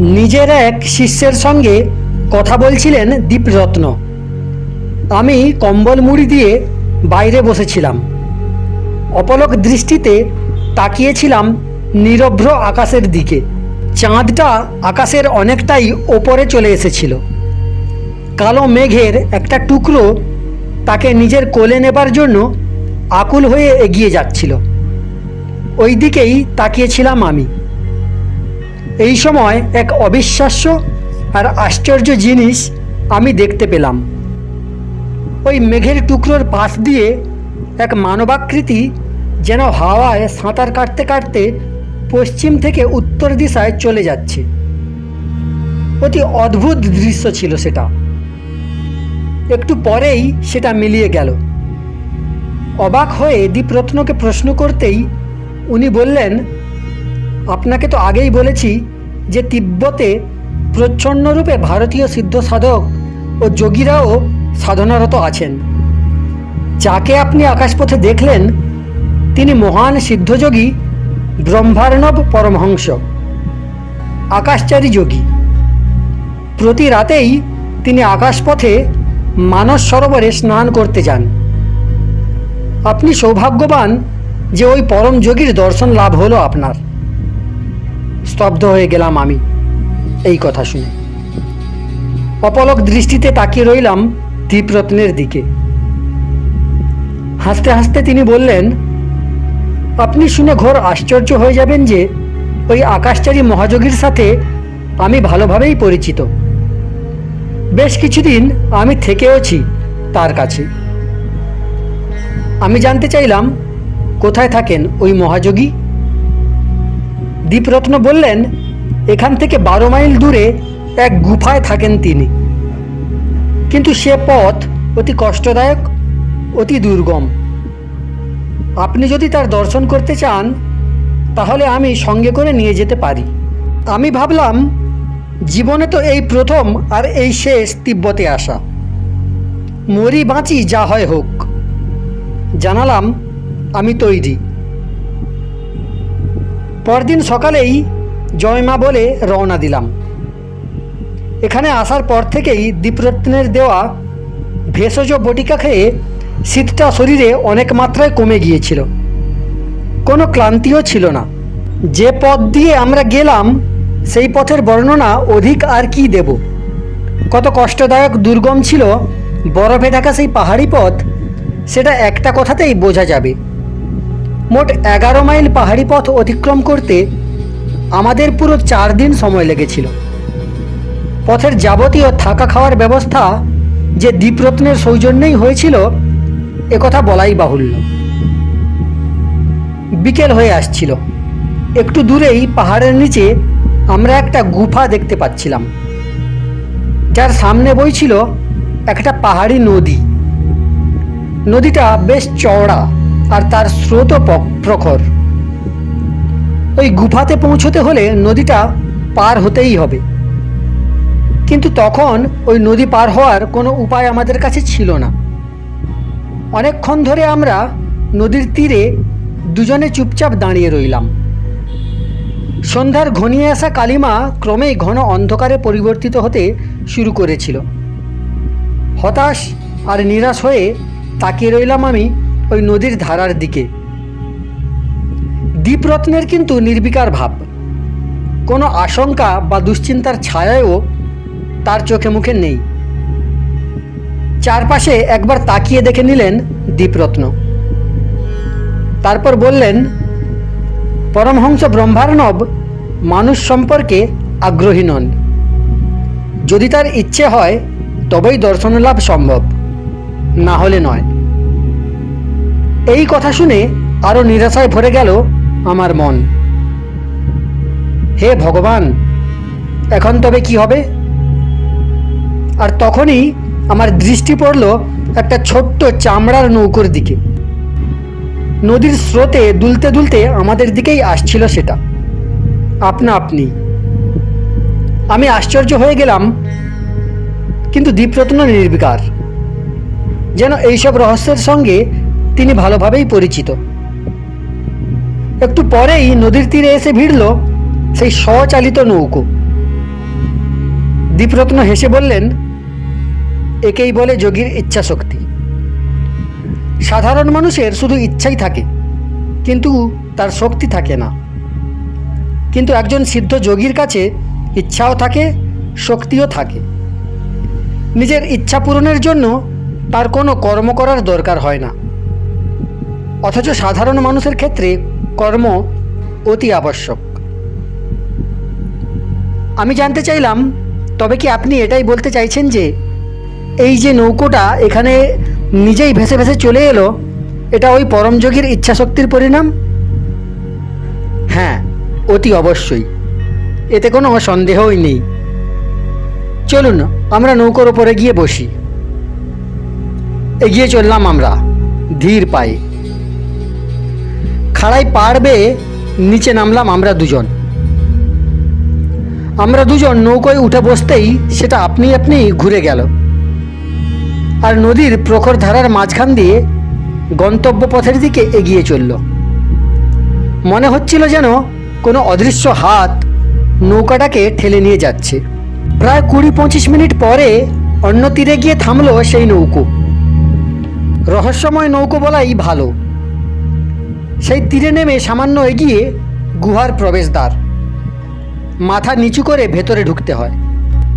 নিজের এক শিষ্যের সঙ্গে কথা বলছিলেন দীপরত্ন। আমি কম্বল মুড়ি দিয়ে বাইরে বসেছিলাম। অপলক দৃষ্টিতে তাকিয়েছিলাম নিরভ্র আকাশের দিকে। চাঁদটা আকাশের অনেকটাই ওপরে চলে এসেছিল। কালো মেঘের একটা টুকরো তাকে নিজের কোলে নেবার জন্য আকুল হয়ে এগিয়ে যাচ্ছিল। ওই দিকেই তাকিয়েছিলাম আমি। এই সময় এক অবিশ্বাস্য আর আশ্চর্য জিনিস আমি দেখতে পেলাম। ওই মেঘের টুকরোর পাশ দিয়ে এক মানবাকৃতি যেন হাওয়ায় সাঁতার কাটতে কাটতে পশ্চিম থেকে উত্তর দিশায় চলে যাচ্ছে। অতি অদ্ভুত দৃশ্য ছিল সেটা। একটু পরেই সেটা মিলিয়ে গেল। অবাক হয়ে দীপরত্নকে প্রশ্ন করতেই উনি বললেন, আপনাকে তো আগেই বলেছি যে তিব্বতে প্রচ্ছন্নরূপে ভারতীয় সিদ্ধ সাধক ও যোগীরাও সাধনারত আছেন। যাকে আপনি আকাশপথে দেখলেন, তিনি মহান সিদ্ধযোগী ব্রহ্মার্ণব পরমহংস, আকাশচারী যোগী। প্রতি রাতেই তিনি আকাশপথে মানস সরোবরে স্নান করতে যান। আপনি সৌভাগ্যবান যে ওই পরম যোগীর দর্শন লাভ হলো আপনার। স্তব্ধ হয়ে গেলাম আমি। এই কথা শুনে। অপলক দৃষ্টিতে তাকিয়ে রইলাম দীপরত্নের দিকে। হাসতে হাসতে তিনি বললেন, আপনি শুনে ঘোর আশ্চর্য হয়ে যাবেন যে, ওই আকাশচারী মহাযোগীর সাথে আমি ভালোভাবেই পরিচিত। বেশ কিছুদিন আমি থেকেওছি তার কাছে। আমি জানতে চাইলাম, কোথায় থাকেন ওই মহাযোগী? দীপরত্ন বললেন, এখান থেকে বারো মাইল দূরে এক গুফায় থাকেন তিনি। কিন্তু সে পথ অতি কষ্টদায়ক, অতি দুর্গম। আপনি যদি তার দর্শন করতে চান, তাহলে আমি সঙ্গে করে নিয়ে যেতে পারি। আমি ভাবলাম, জীবনে তো এই প্রথম আর এই শেষ তিব্বতে আসা। মরি বাঁচি যা হয় হোক। জানালাম, আমি তৈরি। পরদিন সকালেই জয়মা বলে রওনা দিলাম। এখানে আসার পর থেকেই দীপরত্নের দেওয়া ভেষজ বটিকা খেয়ে শীতটা শরীরে অনেক মাত্রায় কমে গিয়েছিল। কোনো ক্লান্তিও ছিল না। যে পথ দিয়ে আমরা গেলাম, সেই পথের বর্ণনা অধিক আর কি দেব? কত কষ্টদায়ক দুর্গম ছিল, বরফে ঢাকা সেই পাহাড়ি পথ, সেটা একটা কথাতেই বোঝা যাবে। মোট এগারো মাইল পাহাড়ি পথ অতিক্রম করতে আমাদের পুরো চার দিন সময় লেগেছিল। পথের যাবতীয় থাকা খাওয়ার ব্যবস্থা যে দ্বীপরত্নের সৌজন্যেই হয়েছিল একথা বলাই বাহুল্য। বিকেল হয়ে আসছিল। একটু দূরেই পাহাড়ের নিচে আমরা একটা গুফা দেখতে পাচ্ছিলাম। যার সামনে বইছিল একটা পাহাড়ি নদী। নদীটা বেশ চওড়া। আর তার স্রোত প্রখর। ওই গুফাতে পৌঁছতে হলে নদীটা পার হতেই হবে। কিন্তু তখন ওই নদী পার হওয়ার কোনো উপায় আমাদের কাছে ছিল না। অনেকক্ষণ ধরে আমরা নদীর তীরে দুজনে চুপচাপ দাঁড়িয়ে রইলাম। সন্ধ্যার ঘনিয়ে আসা কালিমা ক্রমেই ঘন অন্ধকারে পরিবর্তিত হতে শুরু করেছিল। হতাশ আর নিরাশ হয়ে তাকিয়ে রইলাম আমি ওই নদীর ধারার দিকে। দ্বীপরত্নের কিন্তু নির্বিকার ভাব। কোনো আশঙ্কা বা দুশ্চিন্তার ছায়াও তার চোখে মুখে নেই। চারপাশে একবার তাকিয়ে দেখে নিলেন দীপরত্ন তারপর বললেন, পরমহংস ব্রহ্মার্ণব মানুষ সম্পর্কে আগ্রহী নন। যদি তার ইচ্ছে হয়, তবেই দর্শন লাভ সম্ভব। না হলে নয়। এই কথা শুনে আরও নিরাশায় ভরে গেল আমার মন। হে ভগবান, এখন তবে কি হবে? আর তখনই আমার দৃষ্টি পড়ল একটা ছোট্ট চামড়ার নৌকোর দিকে। নদীর স্রোতে দুলতে দুলতে আমাদের দিকেই আসছিল সেটা। আপনা আপনি। আমি আশ্চর্য হয়ে গেলাম, কিন্তু দীপরত্ন নির্বিকার। যেন এইসব রহস্যের সঙ্গে তিনি ভালোভাবেই পরিচিত। একটু পরেই নদীর তীরে এসে ভিড়ল সেই স্বচালিত নৌকো। দীপরত্ন হেসে বললেন, একেই বলে যোগীর ইচ্ছা শক্তি সাধারণ মানুষের শুধু ইচ্ছাই থাকে, কিন্তু তার শক্তি থাকে না। কিন্তু একজন সিদ্ধ যোগীর কাছে ইচ্ছাও থাকে, শক্তিও থাকে। নিজের ইচ্ছা পূরণের জন্য তার কোনো কর্ম করার দরকার হয় না। অথচ সাধারণ মানুষের ক্ষেত্রে কর্ম অতি আবশ্যক। আমি জানতে চাইলাম, তবে কি আপনি এটাই বলতে চাইছেন যে এই যে নৌকোটা এখানে নিজেই ভেসে ভেসে চলে এলো, এটা ওই পরমযোগীর ইচ্ছাশক্তির পরিণাম? হ্যাঁ অতি অবশ্যই। এতে কোনো সন্দেহই নেই। চলুন, আমরা নৌকোর ওপরে গিয়ে বসি। এগিয়ে চললাম আমরা, ধীর পায়ে। খাড়াই পারবে, নিচে নামলাম আমরা দুজন। আমরা দুজন নৌকোয় উঠে বসতেই সেটা আপনি আপনি ঘুরে গেল। আর নদীর প্রখর ধারার মাঝখান দিয়ে গন্তব্য পথের দিকে এগিয়ে চলল। মনে হচ্ছিল যেন কোনো অদৃশ্য হাত নৌকাটাকে ঠেলে নিয়ে যাচ্ছে। প্রায় কুড়ি পঁচিশ মিনিট পরে অন্য তীরে গিয়ে থামলো সেই নৌকো। রহস্যময় নৌকো বলাই ভালো। সেই তীরে নেমে সামান্য এগিয়ে গুহার প্রবেশদ্বার। মাথা নিচু করে ভেতরে ঢুকতে হয়।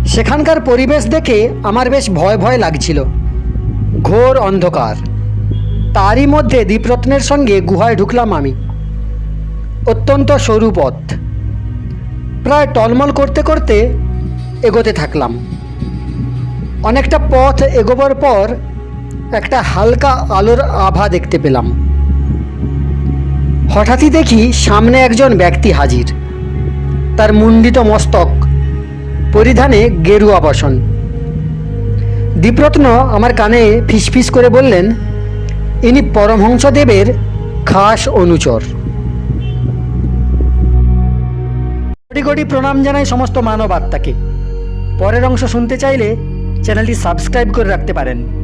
সেখানকার পরিবেশ দেখে আমার বেশ ভয় ভয় লাগছিল। ঘোর অন্ধকার। তারই মধ্যে দীপরত্নের সঙ্গে গুহায় ঢুকলাম আমি। অত্যন্ত সরু পথ। প্রায় টলমল করতে করতে এগোতে থাকলাম। অনেকটা পথ এগোবার পর একটা হালকা আলোর আভা দেখতে পেলাম। হঠাৎই দেখি সামনে একজন ব্যক্তি হাজির। তার মুন্ডিত মস্তক, পরিধানে গেরুয়া বসন। দীপরত্ন আমার কানে ফিসফিস করে বললেন, ইনি পরমহংসদেবের খাস অনুচর। কোটি কোটি প্রণাম জানাই সমস্ত মানব আত্মাকে। পরের অংশ শুনতে চাইলে চ্যানেলটি সাবস্ক্রাইব করে রাখতে পারেন।